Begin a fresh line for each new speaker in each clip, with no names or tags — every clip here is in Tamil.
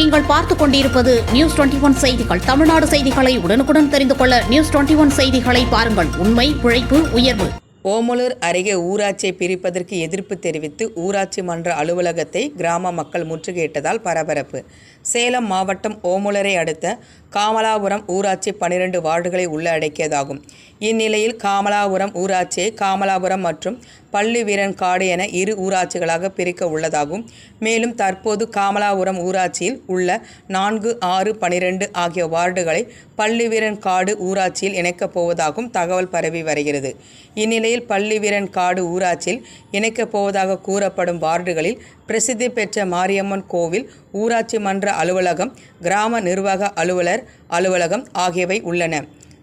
நீங்கள் பார்த்துக் கொண்டிருப்பது நியூஸ் டுவெண்டி ஒன் செய்திகள். தமிழ்நாடு செய்திகளை உடனுக்குடன் தெரிந்து கொள்ள நியூஸ் டுவெண்டி ஒன் செய்திகளை பாருங்கள். உண்மை உழைப்பு உயர்வு.
ஓமலூர் அருகே ஊராட்சியை பிரிப்பதற்கு எதிர்ப்பு தெரிவித்து ஊராட்சி மன்ற அலுவலகத்தை கிராம மக்கள் முற்றுகையிட்டதால் பரபரப்பு. சேலம் மாவட்டம் ஓமலூரை அடுத்த காமலாபுரம் ஊராட்சி பனிரெண்டு வார்டுகளை உள்ளடக்கியதாகும். இந்நிலையில் காமலாபுரம் ஊராட்சியை காமலாபுரம் மற்றும் பள்ளி வீரன்காடு என இரு ஊராட்சிகளாக பிரிக்க உள்ளதாகவும் மேலும் தற்போது காமலாபுரம் ஊராட்சியில் உள்ள நான்கு ஆறு பனிரெண்டு ஆகிய வார்டுகளை பள்ளி வீரன்காடு ஊராட்சியில் இணைக்கப் போவதாகவும் தகவல் பரவி வருகிறது. இந்நிலையில் பள்ளி வீரன்காடு ஊராட்சியில் இணைக்கப் போவதாக கூறப்படும் வார்டுகளில் பிரசித்தி பெற்ற மாரியம்மன் கோவில் ஊராட்சி மன்ற அலுவலகம் கிராம நிர்வாக அலுவலர் அலுவலகம் ஆகியவை உள்ளன.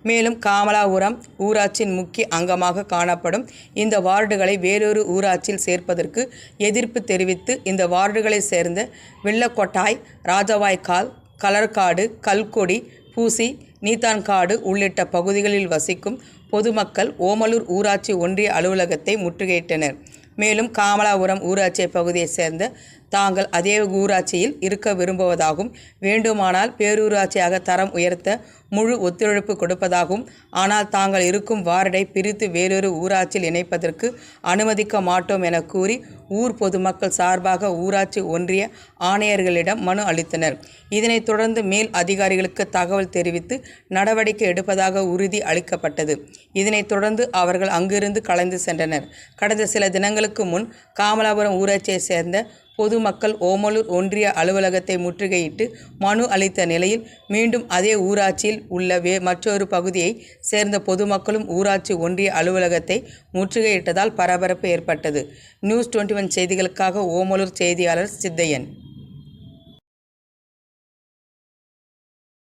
மேலும் காமலாபுரம் ஊராட்சியின் முக்கிய அங்கமாக காணப்படும் இந்த வார்டுகளை வேறொரு ஊராட்சியில் சேர்ப்பதற்கு எதிர்ப்பு தெரிவித்து இந்த வார்டுகளை சேர்ந்த வெள்ளக்கொட்டாய் ராஜவாய்க்கால் கலர்காடு கல்கொடி பூசி நீத்தான்காடு உள்ளிட்ட பகுதிகளில் வசிக்கும் பொதுமக்கள் ஓமலூர் ஊராட்சி ஒன்றிய அலுவலகத்தை முற்றுகையிட்டனர். மேலும் காமலாபுரம் ஊராட்சி பகுதியைச் சேர்ந்த தாங்கள் அதே ஊராட்சியில் இருக்க விரும்புவதாகவும் வேண்டுமானால் பேரூராட்சியாக தரம் உயர்த்த முழு ஒத்துழைப்பு கொடுப்பதாகவும் ஆனால் தாங்கள் இருக்கும் வார்டை பிரித்து வேறொரு ஊராட்சியில் இணைப்பதற்கு அனுமதிக்க மாட்டோம் என கூறி ஊர் பொதுமக்கள் சார்பாக ஊராட்சி ஒன்றிய ஆணையர்களிடம் மனு அளித்தனர். இதனைத் தொடர்ந்து மேல் அதிகாரிகளுக்கு தகவல் தெரிவித்து நடவடிக்கை எடுப்பதாக உறுதி அளிக்கப்பட்டது. இதனைத் தொடர்ந்து அவர்கள் அங்கிருந்து கலைந்து சென்றனர். கடந்த சில தினங்களுக்கு முன் காமலாபுரம் ஊராட்சியைச் சேர்ந்த பொதுமக்கள் ஓமலூர் ஒன்றிய அலுவலகத்தை முற்றுகையிட்டு மனு அளித்த நிலையில் மீண்டும் அதே ஊராட்சியில் உள்ள வே மற்றொரு பகுதியை சேர்ந்த பொதுமக்களும் ஊராட்சி ஒன்றிய அலுவலகத்தை முற்றுகையிட்டதால் பரபரப்பு ஏற்பட்டது. நியூஸ் டுவெண்ட்டி ஒன் செய்திகளுக்காக ஓமலூர் செய்தியாளர் சித்தையன்.